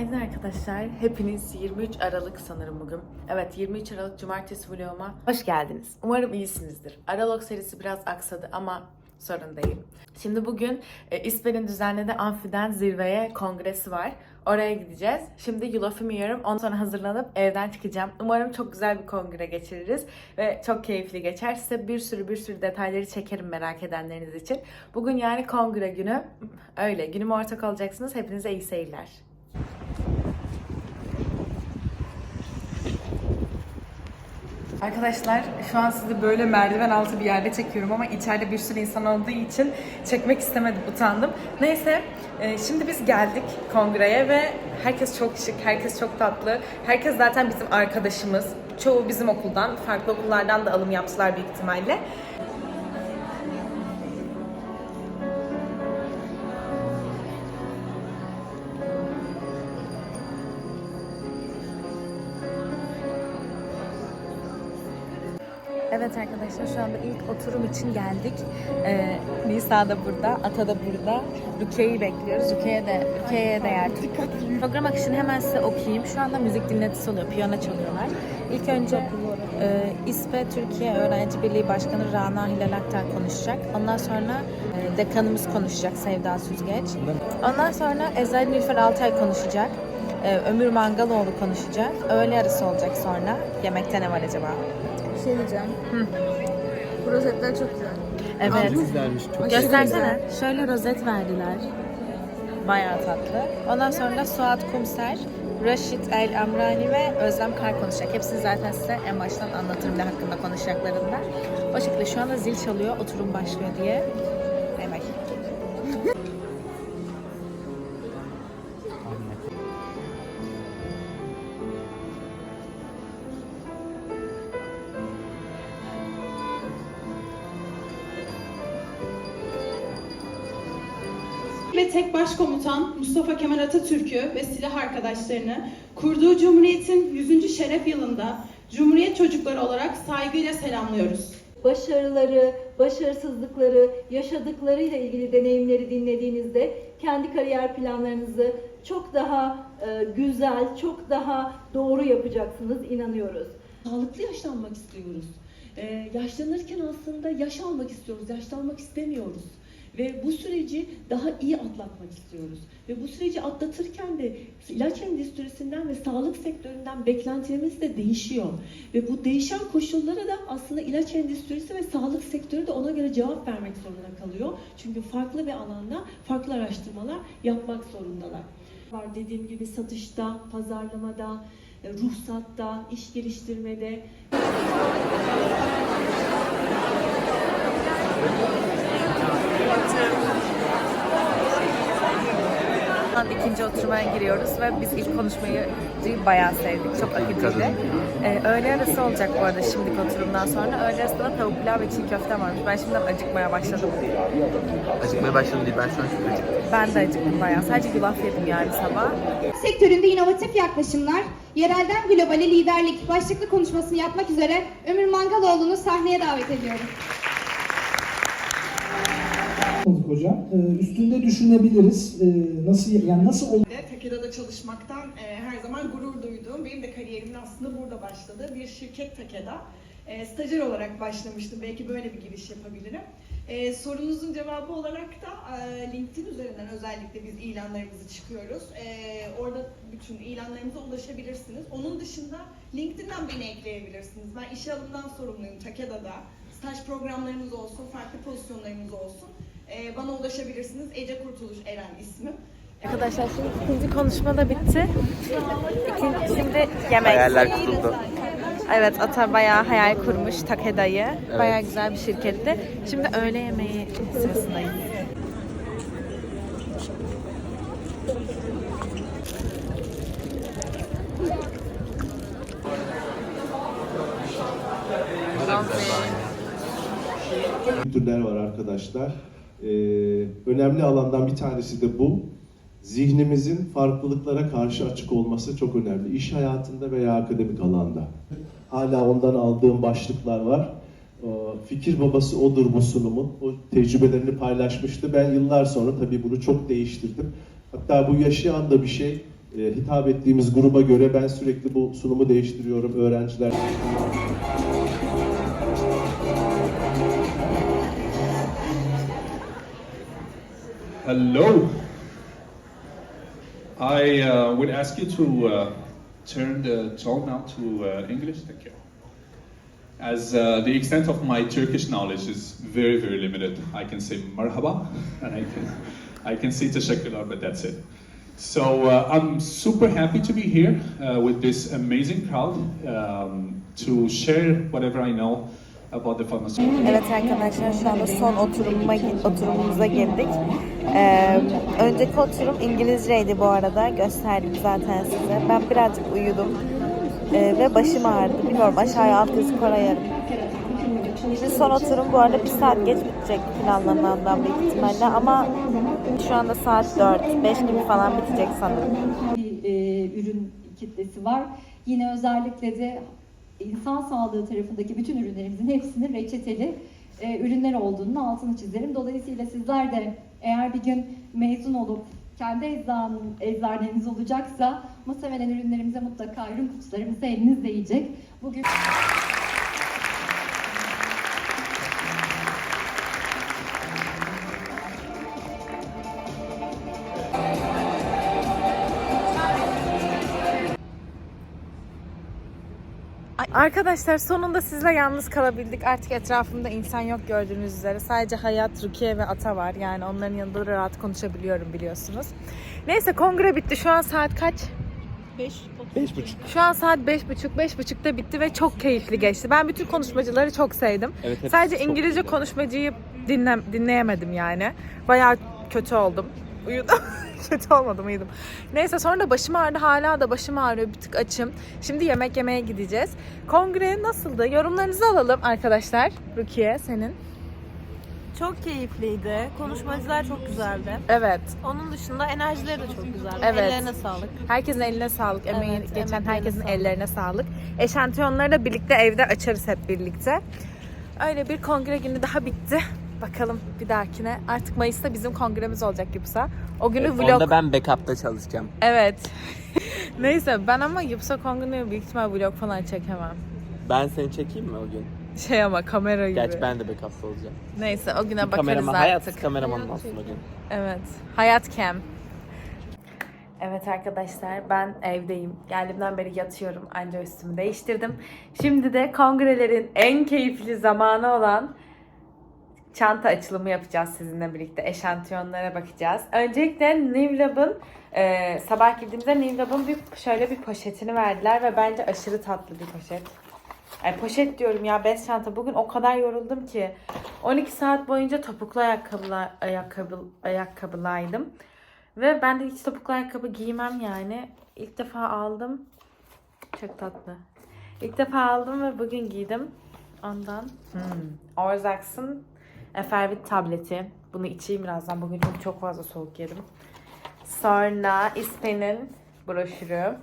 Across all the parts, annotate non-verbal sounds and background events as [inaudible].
Günaydın arkadaşlar. Hepiniz 23 Aralık sanırım bugün. Evet 23 Aralık Cumartesi vloguma hoş geldiniz. Umarım iyisinizdir. Aralık serisi biraz aksadı ama sorun değil. Şimdi bugün e, İSPE'nin düzenlediği Amfi'den zirveye kongresi var. Oraya gideceğiz. Şimdi yulafımı yiyorum. Ondan sonra hazırlanıp evden çıkacağım. Umarım çok güzel bir kongre geçiririz. Ve çok keyifli geçer. Size bir sürü bir sürü detayları çekerim merak edenleriniz için. Bugün yani kongre günü. Öyle. Günüme ortak olacaksınız. Hepinize iyi seyirler. Arkadaşlar şu an sizi böyle merdiven altı bir yerde çekiyorum ama içeride bir sürü insan olduğu için çekmek istemedim, utandım. Neyse e, şimdi biz geldik kongreye ve herkes çok şık, herkes çok tatlı. Herkes zaten bizim arkadaşımız. Çoğu bizim okuldan, farklı okullardan da alım yaptılar büyük ihtimalle. Evet arkadaşlar şu anda ilk oturum için geldik. Ee, Nisa da burada, Ata da burada. Rukiye'yi bekliyoruz. Rukiye de, Rukiye'ye de yer. Program akışını hemen size okuyayım. Şu anda müzik dinletisi oluyor. Piyano çalıyorlar. İlk önce e, İSPE Türkiye Öğrenci Birliği Başkanı Rana Hilal Aktar konuşacak. Ondan sonra e, dekanımız konuşacak Sevda Süzgeç. Ondan sonra Ezel Nilüfer Altay konuşacak. E, Ömür Mangaloğlu konuşacak. Öğle arası olacak sonra. Yemekte ne var acaba? Bir şey diyeceğim. Bu rozetler çok güzel. Evet. Güzelmiş çok. Göstersene. Şöyle rozet verdiler. Bayağı tatlı. Ondan sonra da Suat Kumser, Raşit El Amrani ve Özlem Kar konuşacak. Hepsini zaten size en baştan anlatırım ne hakkında konuşacaklarında. O şekilde şu anda zil çalıyor, oturum başlıyor diye. Ve tek başkomutan Mustafa Kemal Atatürk'ü ve silah arkadaşlarını kurduğu Cumhuriyet'in 100. şeref yılında Cumhuriyet çocukları olarak saygıyla selamlıyoruz. başarıları, başarısızlıkları, yaşadıklarıyla ilgili deneyimleri dinlediğinizde kendi kariyer planlarınızı çok daha e, güzel, çok daha doğru yapacaksınız inanıyoruz. Sağlıklı yaşlanmak istiyoruz. Ee, yaşlanırken aslında yaş almak istiyoruz, yaşlanmak istemiyoruz. Ve bu süreci daha iyi atlatmak istiyoruz. Ve bu süreci atlatırken de ilaç endüstrisinden ve sağlık sektöründen beklentilerimiz de değişiyor. Ve bu değişen koşullara da aslında ilaç endüstrisi ve sağlık sektörü de ona göre cevap vermek zorunda kalıyor. Çünkü farklı bir alanda farklı araştırmalar yapmak zorundalar. Var dediğim gibi satışta, pazarlamada, e, ruhsatta, iş geliştirmede, Şu an ikinci oturmaya giriyoruz ve biz ilk konuşmayı bayağı sevdik. Çok akıcıydı. Ee, öğle arası olacak bu arada şimdiki oturumdan sonra. Öğle arasında tavuk pilav ve çiğ köfte varmış. Ben şimdiden acıkmaya başladım. Acıkmaya başladım değil ben şu an çok acıktım. Ben de acıktım bayağı. Sadece yulaf yedim yarın sabah. sektöründe inovatif yaklaşımlar, yerelden globale liderlik başlıklı konuşmasını yapmak üzere Ömür Mangaloğlu'nu sahneye davet ediyorum. Olduk hocam. Ee, üstünde düşünebiliriz. Ee, nasıl yani nasıl ol- Ve Takeda'da çalışmaktan e, her zaman gurur duyduğum, benim de kariyerimin aslında burada başladığı bir şirket Takeda. E, stajyer olarak başlamıştım, belki böyle bir giriş yapabilirim. E, sorunuzun cevabı olarak da e, LinkedIn üzerinden özellikle biz ilanlarımızı çıkıyoruz. E, orada bütün ilanlarımıza ulaşabilirsiniz. Onun dışında LinkedIn'den beni ekleyebilirsiniz. Ben işe alımdan sorumluyum Takeda'da. Staj programlarımız olsun, farklı pozisyonlarımız olsun. Bana ulaşabilirsiniz. Ece Kurtuluş Eren ismim. Arkadaşlar şimdi ikinci konuşma da bitti. İkinci, şimdi yemek. Hayaller kuruldu. Evet Ata bayağı hayal kurmuş Takeda'yı. Bayağı güzel bir şirketti. Şimdi öğle yemeği sırasındayım. türler var arkadaşlar. Ee, önemli alandan bir tanesi de bu. Zihnimizin farklılıklara karşı açık olması çok önemli. İş hayatında veya akademik alanda. Hala ondan aldığım başlıklar var. Ee, Fikir babası odur bu sunumun. O tecrübelerini paylaşmıştı. Ben yıllar sonra tabii bunu çok değiştirdim. Hatta bu yaşayan da bir şey. e, hitap ettiğimiz gruba göre ben sürekli bu sunumu değiştiriyorum. Öğrenciler Hello. I uh, would ask you to uh, turn the tone now to uh, English. Thank you. As uh, the extent of my Turkish knowledge is very, very limited, I can say marhaba [laughs] and I can, I can say teşekkürler, but that's it. So uh, I'm super happy to be here uh, with this amazing crowd um, to share whatever I know. Evet arkadaşlar şu anda son oturuma, oturumumuza girdik. Ee, önceki oturum İngilizceydi bu arada. Gösterdim zaten size. Ben birazcık uyudum. Ee, ve başım ağrıdı. Bilmiyorum aşağıya alt yazıp arayarım. Şimdi son oturum bu arada bir saat geç bitecek planlanandan büyük ihtimalle ama şu anda saat 4, 5 gibi falan bitecek sanırım. bir e, ürün kitlesi var. Yine özellikle de insan sağlığı tarafındaki bütün ürünlerimizin hepsinin reçeteli e, ürünler olduğunun altını çizerim. Dolayısıyla sizler de eğer bir gün mezun olup kendi eczan, eczaneniz olacaksa muhtemelen ürünlerimize mutlaka ürün kutularımızı eliniz değecek. Bugün Arkadaşlar sonunda sizle yalnız kalabildik. Artık etrafımda insan yok gördüğünüz üzere. Sadece Hayat, Rukiye ve Ata var. Yani onların yanında da rahat konuşabiliyorum biliyorsunuz. Neyse kongre bitti. Şu an saat kaç? Beş buçuk. Şu an saat beş buçuk, beş buçukta bitti ve çok keyifli geçti. Ben bütün konuşmacıları çok sevdim. Evet, hepsi Sadece çok İngilizce güzel. konuşmacıyı dinle, dinleyemedim yani. Bayağı kötü oldum. Uyudum. [laughs] kötü olmadım uyudum. Neyse sonra da başım ağrıdı. Hala da başım ağrıyor. Bir tık açım. Şimdi yemek yemeye gideceğiz. Kongre nasıldı? Yorumlarınızı alalım arkadaşlar. Rukiye senin. Çok keyifliydi. Konuşmacılar çok güzeldi. Evet. Onun dışında enerjileri de çok güzeldi. Evet. Ellerine sağlık. Herkesin eline sağlık. Emeği Evet, geçen emeklerine herkesin sağlık. ellerine sağlık. Eşantiyonları da birlikte evde açarız hep birlikte. Öyle bir kongre günü daha bitti. Bakalım bir dahakine. Artık Mayıs'ta bizim kongremiz olacak Yupsa. O günü Evet, vlog... Onda ben backup'ta çalışacağım. Evet. [laughs] Neyse ben ama Yupsa kongresine büyük ihtimal vlog falan çekemem. Ben seni çekeyim mi o gün? Şey ama kamera gibi. Gerçi ben de backup'ta olacağım. Neyse o güne bakarız Kameraman, artık. hayat kameraman olsun o gün. Evet. Hayat cam. Evet arkadaşlar ben evdeyim. Geldiğimden beri yatıyorum. Anca üstümü değiştirdim. Şimdi de kongrelerin en keyifli zamanı olan çanta açılımı yapacağız sizinle birlikte. Eşantiyonlara bakacağız. Öncelikle Nivlab'ın e, sabah girdiğimizde Nivlab'ın bir şöyle bir poşetini verdiler ve bence aşırı tatlı bir poşet. Ay poşet diyorum ya bez çanta. Bugün o kadar yoruldum ki 12 saat boyunca topuklu ayakkabıla, ayakkabı, ayakkabılaydım. Ve ben de hiç topuklu ayakkabı giymem yani. İlk defa aldım. Çok tatlı. İlk defa aldım ve bugün giydim. Ondan. Hmm. Orzax'ın Efervit tableti. Bunu içeyim birazdan. Bugün çok çok fazla soğuk yedim. Sonra İspen'in broşürü.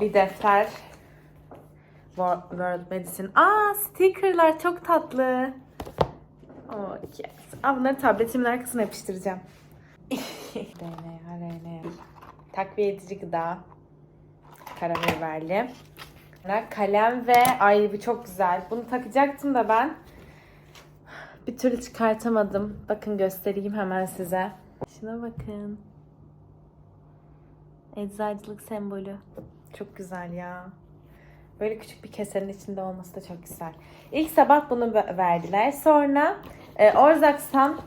Bir defter. Wo- World Medicine. Aa stickerlar çok tatlı. Oh yes. Aa, bunları tabletimin arkasına yapıştıracağım. [laughs] RNA, RNA. Takviye edici gıda. Karabiberli. Kalem ve ay bu çok güzel. Bunu takacaktım da ben. Bir türlü çıkartamadım. Bakın göstereyim hemen size. Şuna bakın. Eczacılık sembolü. Çok güzel ya. Böyle küçük bir kesenin içinde olması da çok güzel. İlk sabah bunu ve- verdiler. Sonra e, Orzak'tan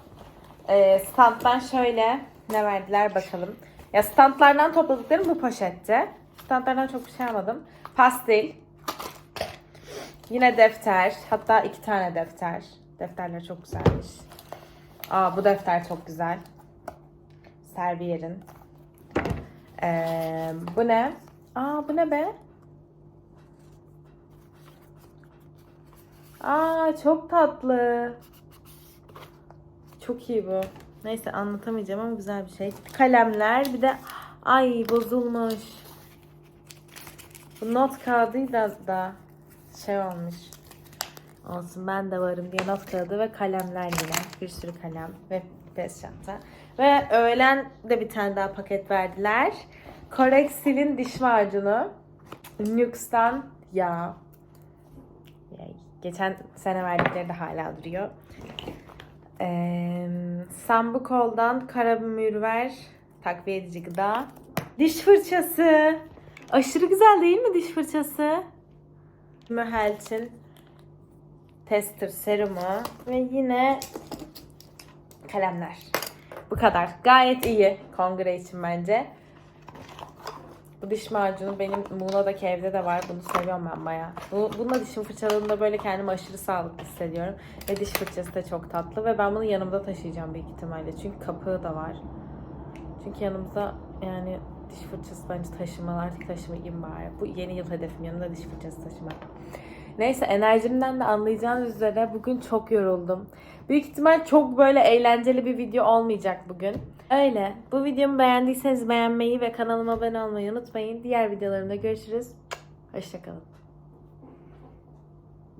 e, standdan şöyle ne verdiler bakalım. Ya standlardan topladıklarım bu poşette. Standlardan çok bir şey almadım. Pastil. Yine defter. Hatta iki tane defter. Defterler çok güzelmiş. Aa bu defter çok güzel. Servier'in. Ee, bu ne? Aa bu ne be? Aa çok tatlı. Çok iyi bu. Neyse anlatamayacağım ama güzel bir şey. Kalemler bir de ay bozulmuş. Bu not kağıdıyla da şey olmuş. Olsun ben de varım diye not kağıdı ve kalemler yine. Bir sürü kalem ve bez çanta. Ve öğlen de bir tane daha paket verdiler. Corexil'in diş macunu. Nux'tan yağ. Geçen sene verdikleri de hala duruyor. Ee, Sambukol'dan Karabümürver takviye edici gıda. Diş fırçası. Aşırı güzel değil mi diş fırçası? Möhelç'in tester serumu ve yine kalemler. Bu kadar. Gayet iyi kongre için bence. Bu diş macunu benim Muğla'daki evde de var. Bunu seviyorum ben bayağı. Bu, bununla dişimi fırçaladığımda böyle kendimi aşırı sağlıklı hissediyorum. Ve diş fırçası da çok tatlı. Ve ben bunu yanımda taşıyacağım büyük ihtimalle. Çünkü kapağı da var. Çünkü yanımızda yani diş fırçası bence taşımalı. Artık taşımayayım bari. Bu yeni yıl hedefim yanımda diş fırçası taşımak. Neyse enerjimden de anlayacağınız üzere bugün çok yoruldum. Büyük ihtimal çok böyle eğlenceli bir video olmayacak bugün. Öyle. Bu videomu beğendiyseniz beğenmeyi ve kanalıma abone olmayı unutmayın. Diğer videolarımda görüşürüz. Hoşçakalın.